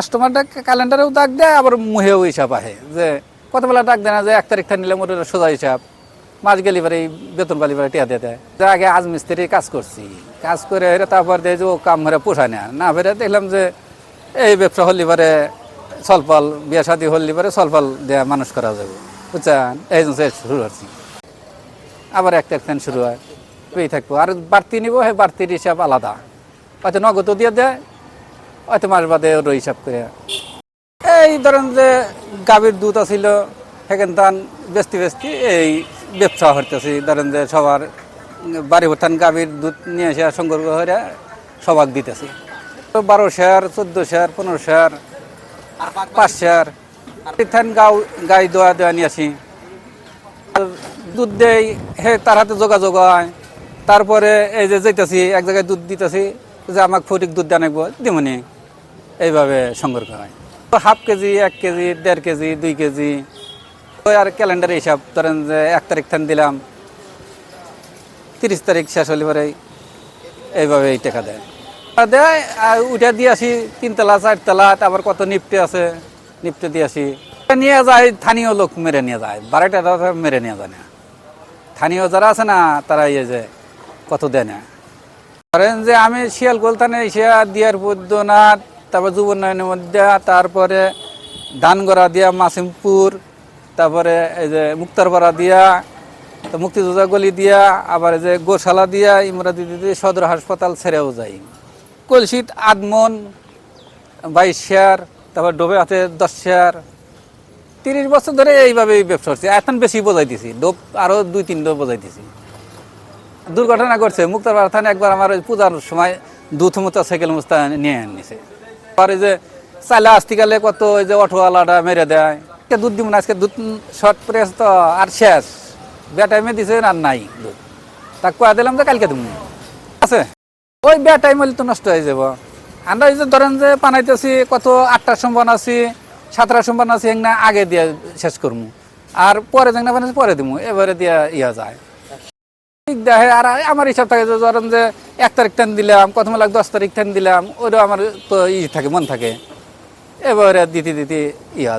কাস্টমারটা ক্যালেন্ডারেও ডাক দেয়, আবার মুহেও হিসাব আহে। যে কত বেলা ডাক দেয় না, যে এক তারিখটা নিলে মোট সোজা হিসাব। মাস গেলি পরে বেতন পালি পরে টিয়া দিয়ে দেয়। আগে আজ মিস্ত্রি কাজ করছি, কাজ করে হেরে তারপর দেয় যে ও কাম হেরে পোষায় না। না ফেরে দেখলাম যে এই ব্যবসা হলি পরে সলফল বিয়া শাদি হলি পরে সলফল দেয়া মানুষ করা যাবে। বুঝছেন? এই জন্য শুরু করছি। আবার একটা একটা শুরু হয়। পেয়ে থাকব। আর বাড়তি নিব সেই বাড়তির হিসাব আলাদা। হয়তো নগদও দিয়ে দেয় হয়তো মাস বাদে ওর হিসাব করে। এই ধরেন যে গাভীর দুধ আছিল, সেখান তান বেস্তি বেস্তি এই ব্যবসা হইতেছি ধরেন যে সবার বাড়ি ভর্তান গাভীর দুধ নিয়ে এসে সংগ্রহ করে সবাক দিতেছি। বারো শেয়ার, চোদ্দ শেয়ার, পনেরো শেয়ার, পাঁচ শেয়ার থান গাও, গাই দোয়া দেওয়া নিয়ে আসি। দুধ দেই, হে তার হাতে যোগাযোগ হয়। তারপরে এই যে যেতেছি এক জায়গায় দুধ দিতেছি, যে আমাকে ফটিক দুধ জানাব দিমনি। এইভাবে সংগ্রহ করা হয়। তো হাফ কেজি, এক কেজি, দেড় কেজি, দুই কেজি। ওই আর ক্যালেন্ডার হিসাব, ধরেন যে এক তারিখ থান দিলাম, তিরিশ তারিখ শেষ হলে পরে এইভাবে এই টাকা দেয়। দেয়, আর উঠে দিয়ে আসি তিনতলা, চারতলা, তারপর কত নিপটে আছে, নিপটে দিয়ে আসি। নিয়ে যায়, স্থানীয় লোক মেরে নিয়ে যায়, বারোটা মেরে নিয়ে যায় না। স্থানীয় যারা আছে না, তারা ইয়ে যে কত দেয় না। ধরেন যে আমি শিয়াল গোলতানে এসে দিয়ার বৈদ্যনাথ তারপর যুব উন্নয়নের মধ্যে, তারপরে ধানগড়া দিয়া মাসিমপুর, তারপরে এই যে মুক্তারপাড়া দিয়া, তো মুক্তিযোদ্ধা গলি দিয়া, আবার এই যে গোশালা দিয়া, ইমরাদি দিদি সদর হাসপাতাল ছেড়েও যাই। কলসিত আদমন, বাইশ শেয়ার, তারপর ডোবে হাতে দশ শেয়ার। তিরিশ বছর ধরে এইভাবেই ব্যবসা করছি। এখন বেশি বোঝাই দিছি। ডোব আরও দুই, তিন ডোব বোঝাই দিছি। দুর্ঘটনা করছে মুক্তারপাড়া থানে একবার আমার পূজার সময় দুধ মুতা সাইকেল মুস্তা নিয়ে নিছে আর এই যে, চাইলে আসতিকালে কত ওই যে অটোওয়ালাটা মেরে দেয়। দুধ দিব না, আজকে দুধ শর্ট পরে আছে তো, আর শেষ। বে টাইমে দিছে, আর নাই দুধ। তাক কয়া দিলাম যে কালকে তুমি আছে? ওই বে টাইম হলে তো নষ্ট হয়ে যাব। আমরা এই যে ধরেন যে পানাইতেছি কত আটটার সম্ভাবনা আছি সাতটার সম্ভাবনা আছি না আগে দিয়ে শেষ করব আর পরে যেন বানাইছি, পরে দিব এবারে দিয়ে ইয়া যায়। ঠিক দেখে, আর আমার হিসাব থাকে যে ধরেন যে এক তারিখ টান দিলাম কত মেলা দশ তারিখ টান দিলাম ওটা আমার তো ই থাকে, মন থাকে। এবারে দিতে দিতে ইয়া